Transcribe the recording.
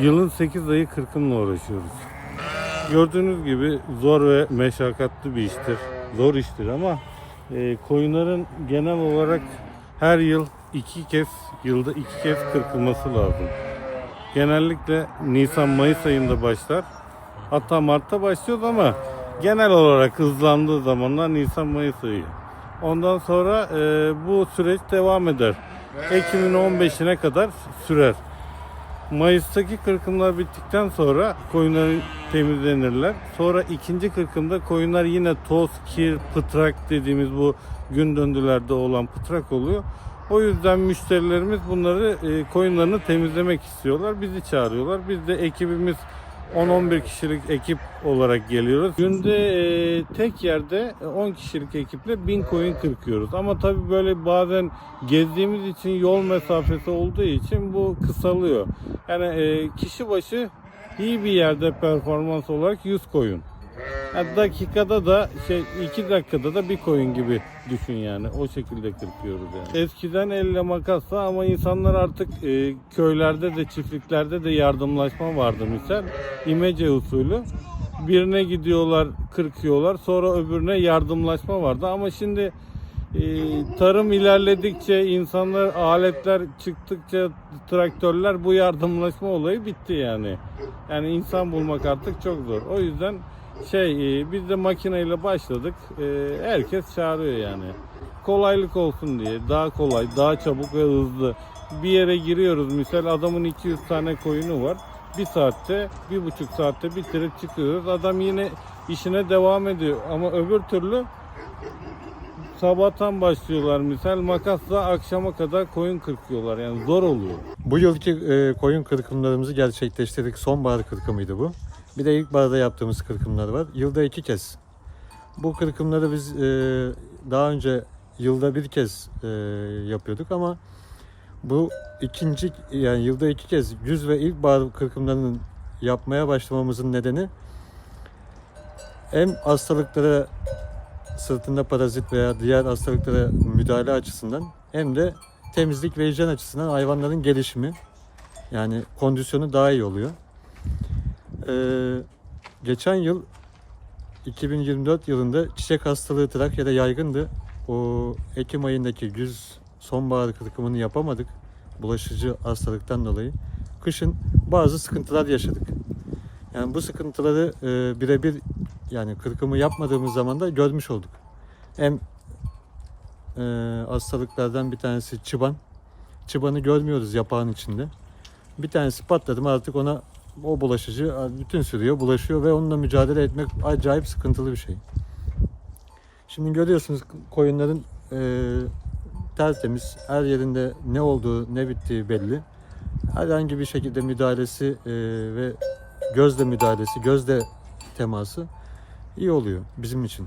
Yılın 8 ayı kırkımla uğraşıyoruz. Gördüğünüz gibi zor ve meşakkatli bir iştir. Zor iştir ama e, koyunların genel olarak her yıl iki kez, yılda iki kez kırkılması lazım. Genellikle Nisan-Mayıs ayında başlar. Hatta Mart'ta başlıyoruz ama genel olarak hızlandığı zamanlar Nisan-Mayıs ayı. Ondan sonra e, bu süreç devam eder. Ekim'in 15'ine kadar sürer. Mayıs'taki kırkımlar bittikten sonra koyunlar temizlenirler. Sonra ikinci kırkımda koyunlar yine toz, kir, pıtrak dediğimiz bu gün döndülerde olan pıtrak oluyor. O yüzden müşterilerimiz bunları e, koyunlarını temizlemek istiyorlar. Bizi çağırıyorlar. Biz de ekibimiz 10-11 kişilik ekip olarak geliyoruz. Günde e, tek yerde 10 kişilik ekiple 1000 koyun kırkıyoruz. Ama tabii böyle bazen gezdiğimiz için yol mesafesi olduğu için bu kısalıyor. Yani e, kişi başı iyi bir yerde performans olarak 100 koyun. Yani dakikada da şey 2 dakikada da bir koyun gibi düşün yani. O şekilde kırpıyoruz yani. Eskiden elle makasla ama insanlar artık e, köylerde de çiftliklerde de yardımlaşma vardı misal. İmece usulü. Birine gidiyorlar, kırkıyorlar. Sonra öbürüne yardımlaşma vardı ama şimdi e, tarım ilerledikçe, insanlar aletler çıktıkça, traktörler bu yardımlaşma olayı bitti yani. Yani insan bulmak artık çok zor. O yüzden şey e, biz de makineyle başladık. E, herkes çağırıyor yani. Kolaylık olsun diye. Daha kolay, daha çabuk ve hızlı. Bir yere giriyoruz. Misal adamın 200 tane koyunu var. Bir saatte, bir buçuk saatte bitirip çıkıyoruz. Adam yine işine devam ediyor. Ama öbür türlü sabahtan başlıyorlar misal makasla akşama kadar koyun kırkıyorlar yani zor oluyor. Bu yılki e, koyun kırkımlarımızı gerçekleştirdik. Sonbahar kırkımıydı bu. Bir de ilkbaharda yaptığımız kırkımlar var. Yılda iki kez. Bu kırkımları biz e, daha önce yılda bir kez e, yapıyorduk ama bu ikinci yani yılda iki kez yüz ve ilkbahar kırkımlarının yapmaya başlamamızın nedeni hem hastalıklara sırtında parazit veya diğer hastalıklara müdahale açısından hem de temizlik ve hijyen açısından hayvanların gelişimi yani kondisyonu daha iyi oluyor. Ee, geçen yıl 2024 yılında çiçek hastalığı Trakya'da yaygındı. O Ekim ayındaki güz sonbahar kırkımını yapamadık bulaşıcı hastalıktan dolayı. Kışın bazı sıkıntılar yaşadık. Yani bu sıkıntıları e, birebir yani kırkımı yapmadığımız zaman da görmüş olduk. Hem e, hastalıklardan bir tanesi çıban. Çıbanı görmüyoruz yapağın içinde. Bir tanesi patladı mı artık ona o bulaşıcı bütün sürüyor, bulaşıyor ve onunla mücadele etmek acayip sıkıntılı bir şey. Şimdi görüyorsunuz koyunların e, tertemiz, her yerinde ne olduğu, ne bittiği belli. Herhangi bir şekilde müdahalesi e, ve gözle müdahalesi, gözle teması iyi oluyor bizim için.